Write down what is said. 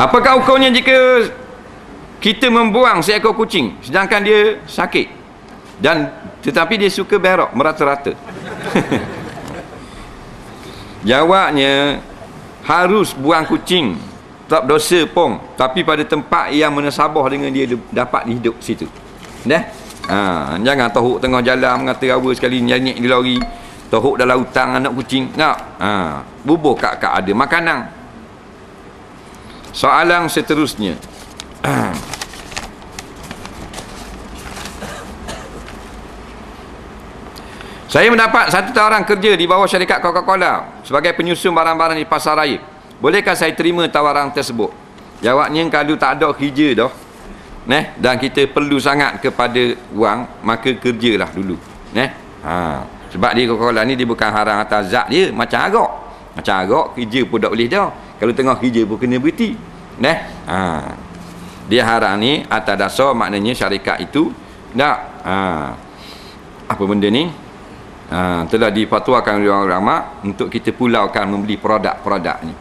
Apakah hukumnya jika kita membuang seekor kucing sedangkan dia sakit dan tetapi dia suka berok merata-rata? Jawabnya harus buang kucing tak dosa pun tapi pada tempat yang menasabah dengan dia dapat hidup situ. Dah? Ha, jangan tohuk tengah jalan mengata rawa sekali nyanyi di lori. Tohuk dalam hutang anak kucing. Nak? Ha, bubuh kak-kak ada makanan. Soalan seterusnya. Saya mendapat satu tawaran kerja di bawah syarikat Coca-Cola sebagai penyusun barang-barang di pasar raya. Bolehkah saya terima tawaran tersebut? Jawabnya kalau tak ada kerja dah. Neh, dan kita perlu sangat kepada wang, maka kerjalah dulu. Neh. Ha. Sebab dia Coca-Cola ni dia bukan harang atas zat dia, macam agak. Macam agak kerja pun tak boleh dah. Kalau tengah kerja pun kena berhenti. Neh. Ha. Dia harang ni atas dasar maknanya syarikat itu tak ha. apa benda ni? ha, telah difatwakan oleh ulama untuk kita pulaukan membeli produk-produk ni